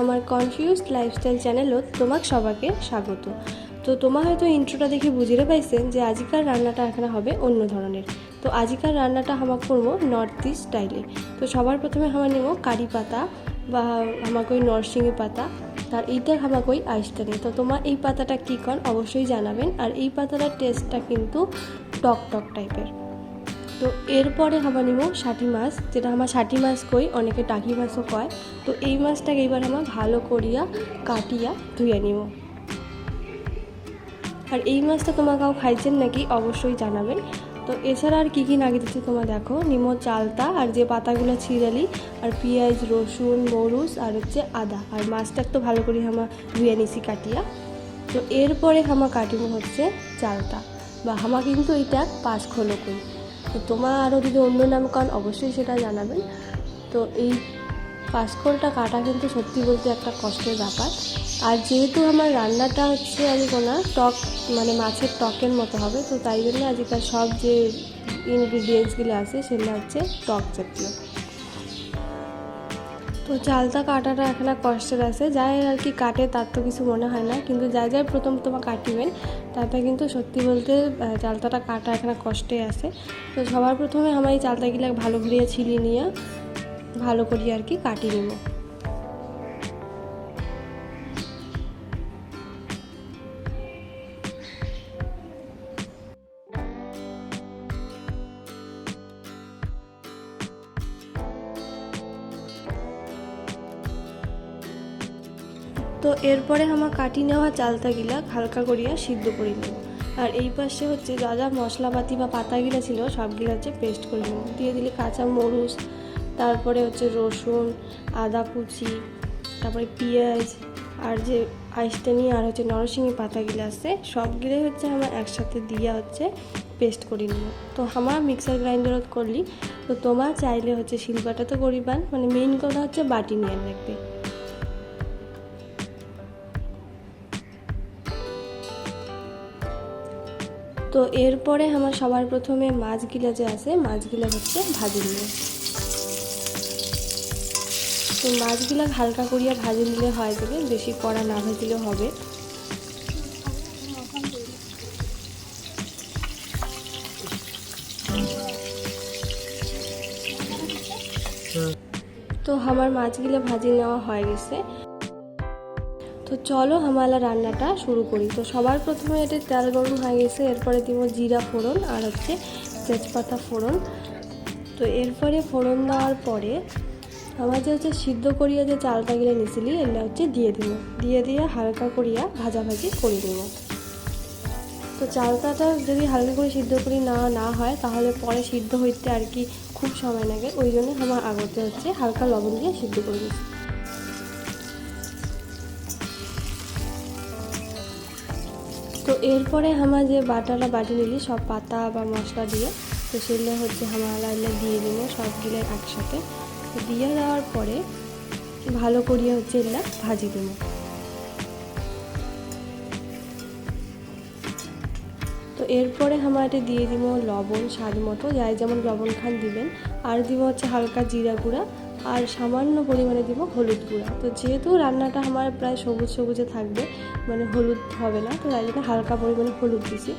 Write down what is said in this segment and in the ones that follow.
আমার confuse lifestyle চ্যানেলত তোমাক সবাকে স্বাগত। তো তোমার হয়তো ইন্ট্রোটা দেখে বুঝিয়ে পাইছেন যে আজিকার রান্নাটা এখানে হবে অন্য ধরনের। তো আজিকার রান্নাটা হামাক করব নর্থ ইস্ট স্টাইলে তো সবার প্রথমে আমার নেব কারি পাতা বা আমাকে ওই নরসিংহে পাতা, তার এইটা আমাকে ওই আইসটা নেই তো তোমার এই পাতাটা কী কন অবশ্যই জানাবেন। আর এই পাতাটার টেস্টটা কিন্তু টক টক টাইপের তো এরপরে আমার নিব ষাটি মাছ, যেটা আমার ষাটি মাছ কই, অনেকে টাকি মাছও কয়। তো এই মাছটাকে এবার আমার ভালো করিয়া কাটিয়া ধুয়ে নিব। আর এই মাছটা তোমাকেও খাইছেন নাকি অবশ্যই জানাবেন। তো এছাড়া আর কী কী নাগে দিচ্ছি তোমার দেখো? নিমো, চালতা, আর যে পাতাগুলো ছিঁড়ালি, আর পেঁয়াজ, রসুন, মরুচ, আর হচ্ছে আদা। আর মাছটা তো ভালো করে হামা ধুয়ে নিছি কাটিয়া। তো এরপরে হামা কাটিব হচ্ছে চালতা। বা হামা কিন্তু এটা পাঁচ খোলো কই তো তোমার আরও যদি অন্য নাম কান অবশ্যই সেটা জানাবেন। তো এই পাঁচকোলটা কাটা কিন্তু সত্যি বলতে একটা কষ্টের ব্যাপার। আর যেহেতু আমার রান্নাটা হচ্ছে আমি কোনো টক মানে মাছের টকের মতো হবে, তো তাই জন্য আজকাল সব যে ইনগ্রিডিয়েন্টসগুলো আছে সেগুলো হচ্ছে টক জাতীয়। তো চালটা কাটাটা এখন কষ্টের আছে। যাই আর কি কাটে, তার তো কিছু মনে হয় না। কিন্তু যাই যাই প্রথম তোমার কাটিবেন, তাতে কিন্তু সত্যি বলতে চালতাটা কাটা এখন কষ্টে আছে। তো সবার প্রথমে আমার এই চালতাগুলো ভালো ঘুরিয়ে ছিলি নিয়ে ভালো করে আর কি কাটিয়ে নেব। তো এরপরে আমার কাটি নেওয়া চালতাগুলা হালকা করিয়া সিদ্ধ করে নেব। আর এই পাশে হচ্ছে যা যা মশলাপাতি বা পাতাগুলো ছিল, সবগুলো হচ্ছে পেস্ট করে নেব। দিয়ে দিলে কাঁচা মরিচ, তারপরে হচ্ছে রসুন, আদা কুচি, তারপরে পেঁয়াজ, আর যে আইসটানি আর হচ্ছে নরসিংহ পাতাগুলো আছে, সবগুলোই হচ্ছে আমার একসাথে দিয়া হচ্ছে পেস্ট করে নেব। তো আমার মিক্সার গ্রাইন্ডারত করলি, তো তোমার চাইলে হচ্ছে শিল্পাটা তো করিবান মানে মেইন কথা হচ্ছে বাটি নিয়ে রাখবে। তো এরপরে আমার সবার প্রথমে মাছগুলো যে আছে, মাছগুলো হচ্ছে ভাজি নিয়ে। তো মাছগুলো হালকা করিয়া ভাজি নিলে হয় যাবে, বেশি কড়া না ভাজিলেও হবে। তো আমার মাছগুলো ভাজি নেওয়া হয়ে গেছে। তো চলো হামালা রান্নাটা শুরু করি। তো সবার প্রথমে এটা তেল গরম হয়ে গেছে, এরপরে দিব জিরা ফোড়ন আর হচ্ছে তেজপাতা ফোড়ন। তো এরপরে ফোড়ন দেওয়ার পরে আমার যে হচ্ছে সিদ্ধ করিয়া যে চালটা গিলে নিছিলি, এটা হচ্ছে দিয়ে দিব। দিয়ে দিয়ে হালকা করিয়া ভাজাভাজি করে দিব তো চালটাটা যদি হালকা করে সিদ্ধ করি না না হয়, তাহলে পরে সিদ্ধ হইতে আর কি খুব সময় লাগে। ওই জন্য আমার আগতে হচ্ছে হালকা লবণ দিয়ে সিদ্ধ করে দিচ্ছি এরপরে আমার যে বাটাটা বাটি নিলি, সব পাতা বা মশলা দিয়ে, তো সেগুলো হচ্ছে হামালা দিয়ে দিব সবগুলো একসাথে। দিয়ে দেওয়ার পরে ভালো করিয়ে হচ্ছে এগুলো ভাজি দেবো। এরপরে আমার দিয়ে দিব লবণ, স্বাদ মতো। যাই যেমন লবণ খান দিবেন। আর দিব হচ্ছে হালকা জিরা গুঁড়া। আর সামান্য পরিমাণে দিব হলুদ গুঁড়া। তো যেহেতু রান্নাটা আমার প্রায় সবুজ সবুজে থাকবে মানে হলুদ হবে না, তো তাই হালকা পরিমাণে হলুদ দিছি।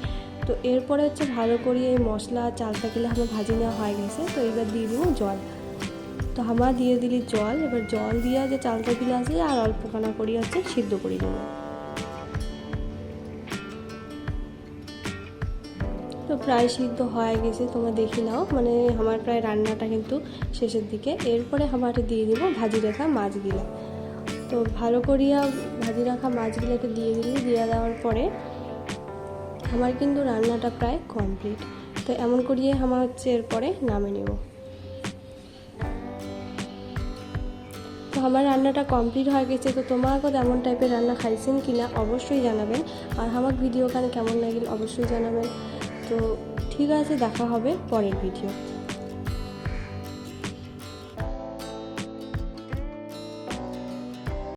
তো এরপরে হচ্ছে ভালো করে এই মশলা চালটা গেলে আমার ভাজি নেওয়া হয়ে গেছে। তো এবার দিয়ে দিব জল। তো আমার দিয়ে দিলি জল। এবার জল দিয়ে যে চালটা দিলে আছে, আর অল্প কানা করি হচ্ছে সিদ্ধ করে দেবো তো প্রায় সিদ্ধ হয়ে গেছে, তোমরা দেখি নাও। মানে আমার প্রায় রান্নাটা কিন্তু শেষের দিকে। এরপরে আমার দিয়ে দিব ভাজি রাখা মাছগুলো। তো ভালো করিয়া ভাজি রাখা মাছগুলোকে দিয়ে দিলি দিয়ে দেওয়ার পরে আমার কিন্তু রান্নাটা প্রায় কমপ্লিট। তো এমন করিয়ে আমার হচ্ছে এরপরে নামে নেব। তো আমার রান্নাটা কমপ্লিট হয়ে গেছে। তো তোমাকে এমন টাইপের রান্না খাইছেন কি না অবশ্যই জানাবেন। আর আমার ভিডিও কানে কেমন লাগিল অবশ্যই জানাবেন। তো ঠিক আছে দেখা হবে পরের ভিডিও